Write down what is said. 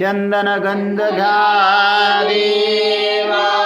चंदन गंध घ्या देवा।